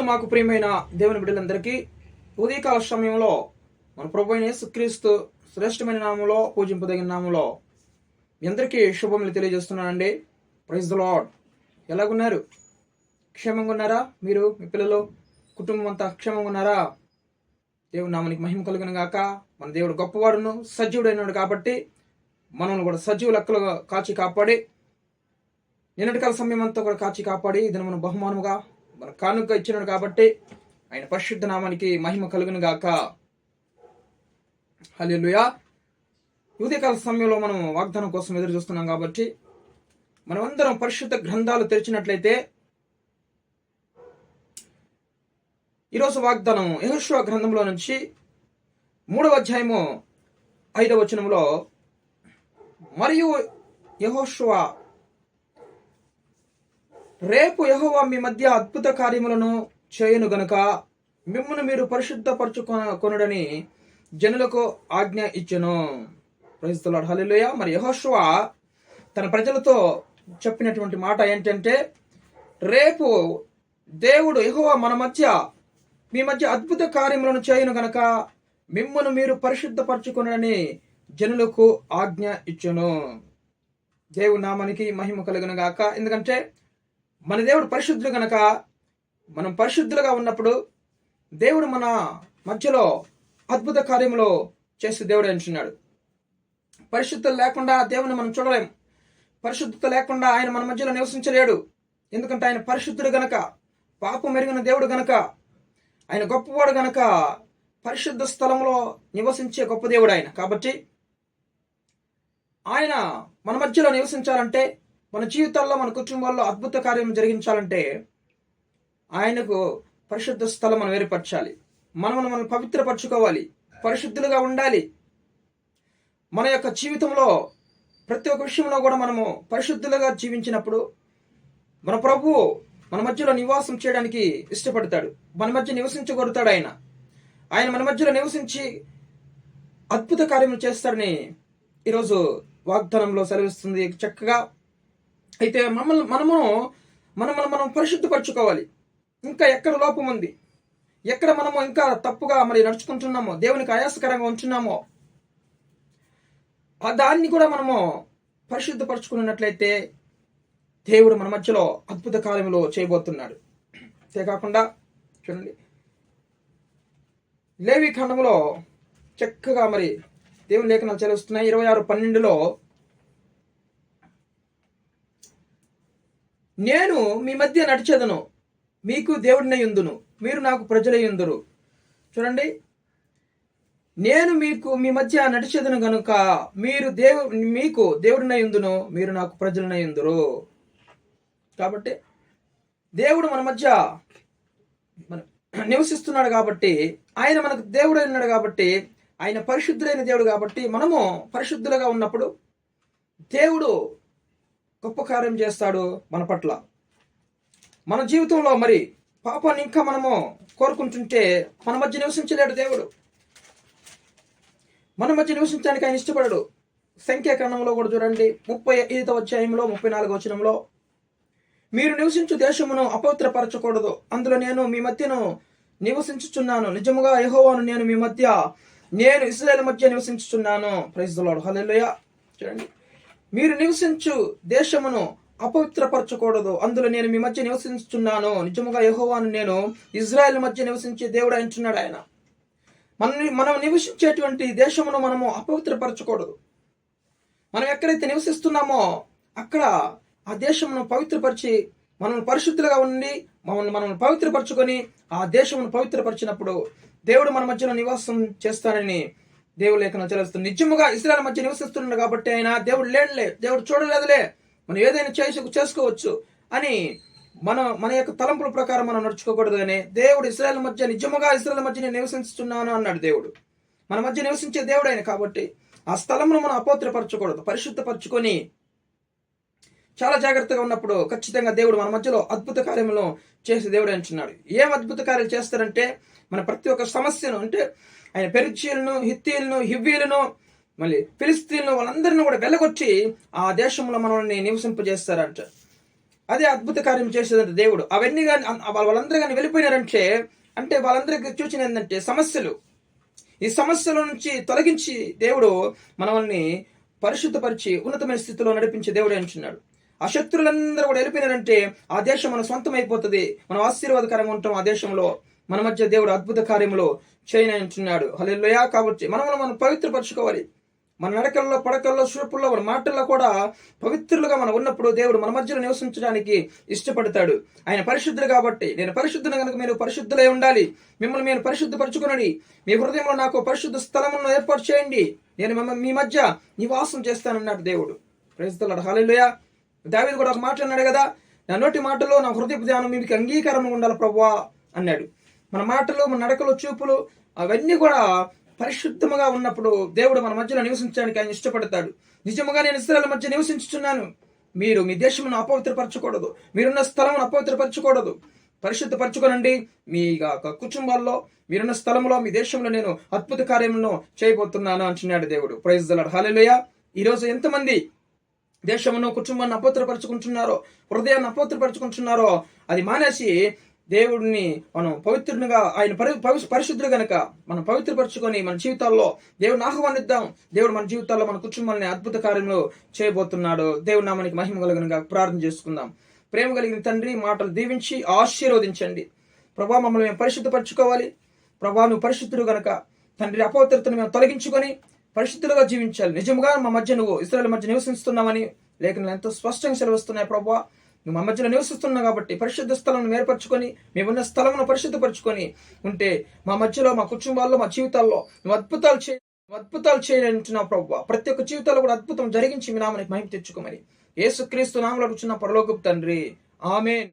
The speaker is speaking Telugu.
క్రీస్తునందు మాకు ప్రియమైన దేవుని బిడ్డలందరికీ ఉదయకాల సమయంలో మన ప్రభు అయిన యేసుక్రీస్తు శ్రేష్టమైన నామంలో పూజింపదగిన నామంలో మీ అందరికీ శుభములు తెలియజేస్తున్నానండి. ప్రైజ్ ద లాడ్ ఎలాగున్నారు? క్షేమంగా ఉన్నారా? మీరు మీ పిల్లలు కుటుంబం అంతా క్షేమంగా ఉన్నారా? దేవుడు నామనికి మహిమ కలిగిన గాక. మన దేవుడు గొప్పవాడును సజీవుడైనడు కాబట్టి మనల్ని కూడా సజీవ లెక్కలు కాచి కాపాడి నిన్నటి కాల సమయం అంతా కూడా కాచి కాపాడి ఇది మనం బహుమానముగా మన కానుక ఇచ్చినాడు కాబట్టి ఆయన పరిశుద్ధ నామానికి మహిమ కలుగును గాక. హల్లెలూయా. ఉదయకాల సమయంలో మనం వాగ్దానం కోసం ఎదురు చూస్తున్నాం కాబట్టి మనమందరం పరిశుద్ధ గ్రంథాలు తెరిచినట్లయితే ఈరోజు వాగ్దానం యహోశివ గ్రంథంలో నుంచి మూడవ అధ్యాయము ఐదవ వచనంలో మరియు యహోశివ రేపు యహోవా మీ మధ్య అద్భుత కార్యములను చేయను గనుక మిమ్మల్ని మీరు పరిశుద్ధపరచుకొనడని జనులకు ఆజ్ఞ ఇచ్చను. ప్రజలాడు హలిలోయ మరి యెహోషువ తన ప్రజలతో చెప్పినటువంటి మాట ఏంటంటే రేపు దేవుడు యహోవా మన మధ్య మీ మధ్య అద్భుత కార్యములను చేయను గనక మిమ్మల్ని మీరు పరిశుద్ధపరచుకొనని జనులకు ఆజ్ఞ ఇచ్చును. దేవుని నామానికి మహిమ కలుగును గాక. ఎందుకంటే మన దేవుడు పరిశుద్ధుడు కనుక మనం పరిశుద్ధులుగా ఉన్నప్పుడు దేవుడు మన మధ్యలో అద్భుత కార్యములో చేసి దేవుడు అంటున్నాడు. పరిశుద్ధులు లేకుండా దేవుని మనం చూడలేం. పరిశుద్ధత లేకుండా ఆయన మన మధ్యలో నివసించలేడు. ఎందుకంటే ఆయన పరిశుద్ధుడు గనక పాపం మెరిగిన దేవుడు గనక ఆయన గొప్పవాడు గనక పరిశుద్ధ స్థలంలో నివసించే గొప్ప దేవుడు ఆయన. కాబట్టి ఆయన మన మధ్యలో నివసించాలంటే మన జీవితాల్లో మన కుటుంబాల్లో అద్భుత కార్యం జరిగించాలంటే ఆయనకు పరిశుద్ధ స్థలం మనం ఏర్పరచాలి. మనం మనం పవిత్రపరచుకోవాలి. పరిశుద్ధులుగా ఉండాలి. మన యొక్క జీవితంలో ప్రతి ఒక్క విషయంలో కూడా మనము పరిశుద్ధులుగా జీవించినప్పుడు మన ప్రభువు మన మధ్యలో నివాసం చేయడానికి ఇష్టపడతాడు. మన మధ్య నివసించగొడతాడు ఆయన. ఆయన మన మధ్యలో నివసించి అద్భుత కార్యములు చేస్తాడని ఈరోజు వాగ్దానంలో సెలవిస్తుంది. చక్కగా అయితే మమ్మల్ని మనము మనము మనం పరిశుద్ధపరచుకోవాలి. ఇంకా ఎక్కడ లోపం ఉంది? ఎక్కడ మనము ఇంకా తప్పుగా మరి నడుచుకుంటున్నామో దేవునికి ఆయాసకరంగా ఉంటున్నామో ఆ దాన్ని కూడా మనము పరిశుద్ధపరచుకున్నట్లయితే దేవుడు మన మధ్యలో అద్భుత కాలంలో చేయబోతున్నాడు. అంతేకాకుండా చూడండి లేవి ఖండంలో చక్కగా మరి దేవుని లేఖనాలు చదివిస్తున్నాయి ఇరవై ఆరు పన్నెండులో నేను మీ మధ్య నడిచేదను. మీకు దేవుడినై ఉందును మీరు నాకు ప్రజలై ఉందరు చూడండి. నేను మీకు మీ మధ్య నడిచేదను గనుక మీరు దేవు మీకు దేవుడినై ఉందును మీరు నాకు ప్రజలనై ఉందరు కాబట్టి దేవుడు మన మధ్య మన నివసిస్తున్నాడు కాబట్టి ఆయన మనకు దేవుడు ఉన్నాడు కాబట్టి ఆయన పరిశుద్ధులైన దేవుడు కాబట్టి మనము పరిశుద్ధులుగా ఉన్నప్పుడు దేవుడు గొప్ప కార్యం చేస్తాడు మన పట్ల. మన జీవితంలో మరి పాపాన్ని ఇంకా మనము కోరుకుంటుంటే మన మధ్య నివసించలేడు దేవుడు. మన మధ్య నివసించడానికి ఆయన ఇష్టపడడు. సంఖ్యాకరణంలో కూడా చూడండి ముప్పై ఐదవ అధ్యాయంలో ముప్పై నాలుగు వచనంలో మీరు నివసించు దేశమును అపవిత్రపరచకూడదు. అందులో నేను మీ మధ్యను నివసించుచున్నాను. నిజముగా యహోవాను నేను మీ మధ్య నేను ఇస్రాయేల్ మధ్య నివసించుచున్నాను. ప్రైజ్ లాడు హల్లెలూయా చూడండి. మీరు నివసించు దేశమును అపవిత్రపరచకూడదు. అందులో నేను మీ మధ్య నివసించుచున్నాను. నిజముగా యహోవాను నేను ఇజ్రాయెల్ మధ్య నివసించే దేవుడు అంటున్నాడు ఆయన. మన మనం నివసించేటువంటి దేశమును మనము అపవిత్రపరచకూడదు. మనం ఎక్కడైతే నివసిస్తున్నామో అక్కడ ఆ దేశమును పవిత్రపరిచి మనం పరిశుద్ధులుగా ఉండి మమ్మల్ని మనం పవిత్రపరచుకొని ఆ దేశమును పవిత్రపరిచినప్పుడు దేవుడు మన మధ్యలో నివాసం చేస్తానని దేవుడు లేఖనం చదివిస్తుంది నిజముగా ఇస్రాయల్ మధ్య నివసిస్తున్నాడు కాబట్టి ఆయన దేవుడు లేడులే దేవుడు చూడలేదులే. మనం ఏదైనా చేసు చేసుకోవచ్చు అని మన మన యొక్క తలంపుల ప్రకారం మనం నడుచుకోకూడదు దేవుడు ఇస్రాయల్ మధ్య నిజముగా ఇస్రాయల్ మధ్య నేను నివసిస్తున్నాను అన్నాడు దేవుడు. మన మధ్య నివసించే దేవుడు ఆయన కాబట్టి ఆ స్థలమును మనం అపోత్రపరచకూడదు పరిశుద్ధపరచుకొని చాలా జాగ్రత్తగా ఉన్నప్పుడు ఖచ్చితంగా దేవుడు మన మధ్యలో అద్భుత కార్యములను చేసే దేవుడు అంటున్నాడు. ఏం అద్భుత కార్యాలు చేస్తారంటే మన ప్రతి ఒక్క సమస్యను అంటే ఆయన పెరిచీలను హిత్తీలను హివ్వీలను మళ్ళీ ఫిలిస్తీన్లు వాళ్ళందరినీ కూడా వెళ్ళగొచ్చి ఆ దేశంలో మనల్ని నివసింపజేస్తారంట. అదే అద్భుత కార్యం చేసేదంటే దేవుడు. అవన్నీ కానీ వాళ్ళందరూ కానీ వెళ్ళిపోయినారంటే అంటే వాళ్ళందరికీ చూసిన ఏంటంటే సమస్యలు. ఈ సమస్యల నుంచి తొలగించి దేవుడు మనల్ని పరిశుద్ధపరిచి ఉన్నతమైన స్థితిలో నడిపించే దేవుడు అంటున్నాడు. ఆ శత్రులందరూ కూడా వెళ్ళిపోయినారంటే ఆ దేశం మన సొంతం అయిపోతుంది మనం ఆశీర్వాదకరంగా ఉంటాం ఆ దేశంలో. మన మధ్య దేవుడు అద్భుత కార్యములు చేయనంటున్నాడు. హలెల్లోయా! కాబట్టి మనం మనం పవిత్రపరచుకోవాలి. మన నడకల్లో పడకల్లో చూపుల్లో మన మాటల్లో కూడా పవిత్రులుగా మనం ఉన్నప్పుడు దేవుడు మన మధ్యలో నివసించడానికి ఇష్టపడతాడు. ఆయన పరిశుద్ధులు కాబట్టి నేను పరిశుద్ధులు కనుక మీరు పరిశుద్ధులై ఉండాలి. మిమ్మల్ని మీరు పరిశుద్ధపరచుకునండి. మీ హృదయంలో నాకు పరిశుద్ధ స్థలమును ఏర్పాటు చేయండి. నేను మిమ్మల్ని మీ మధ్య నివాసం చేస్తానన్నాడు దేవుడు. ప్రజలు హాలేలుయా దావీదు కూడా ఒక మాట అన్నాడు కదా నా నోటి మాటలో నా హృదయ ధ్యానం మీకు అంగీకారం ఉండాలి ప్రభువా అన్నాడు. మన మాటలు మన నడకలు చూపులు అవన్నీ కూడా పరిశుద్ధముగా ఉన్నప్పుడు దేవుడు మన మధ్యలో నివసించడానికి ఆయన ఇష్టపడతాడు. నిజముగా నేను ఇస్రాయల మధ్య నివసించుచున్నాను. మీరు మీ దేశమును అపవిత్రపరచకూడదు. మీరున్న స్థలమును అపవిత్రపరచకూడదు. పరిశుద్ధపరచుకోనండి మీ కుటుంబాల్లో మీరున్న స్థలంలో మీ దేశంలో నేను అద్భుత కార్యములను చేయబోతున్నాను అంటున్నాడు దేవుడు. ప్రైజ్ దలాడు హాలేలుయ ఈరోజు ఎంతమంది దేశమును కుటుంబాన్ని అపవిత్రపరచుకుంటున్నారో హృదయాన్ని అపవిత్రపరచుకుంటున్నారో అది మానేసి దేవుడిని మనం పవిత్రునిగా ఆయన పరి పరిశుద్ధులు గనక మనం పవిత్రపరచుకొని మన జీవితాల్లో దేవుడిని ఆహ్వానిద్దాం. దేవుడు మన జీవితాల్లో మన కుటుంబాలని అద్భుత కార్యములు చేయబోతున్నాడు. దేవుడు నామానికి మహిమ కలగనగా ప్రార్థన చేసుకుందాం. ప్రేమ కలిగిన తండ్రి మాటలు దీవించి ఆశీర్వదించండి. ప్రభా మమ్మల్ని మేము పరిశుద్ధపరచుకోవాలి. ప్రభా నువ్వు పరిశుద్ధుడు గనక. తండ్రి అపవిత్రతను మేము తొలగించుకొని పరిశుద్ధులుగా జీవించాలి. నిజముగా మా మధ్య నువ్వు ఇస్రాయల్ మధ్య నివసిస్తున్నామని లేఖనాలు ఎంతో స్పష్టంగా సెలవిస్తున్నాయి ప్రభావ నువ్వు మా మధ్యలో నివసిస్తున్నావు కాబట్టి పరిశుద్ధ స్థలం ఏర్పరచుకొని మేమున్న స్థలమును పరిశుద్ధపరచుకొని ఉంటే మా మధ్యలో మా కుటుంబాల్లో మా జీవితాల్లో నువ్వు అద్భుతాలు చే అద్భుతాలు చేయాలంటున్నావు ప్రభు. ప్రతి ఒక్క జీవితాల్లో కూడా అద్భుతం జరిగించి మీ నామనికి మహిమ తెచ్చుకోమని. ఏసుక్రీస్తు నామలో కూర్చున్న పరలోకపు తండ్రి. ఆమెన్.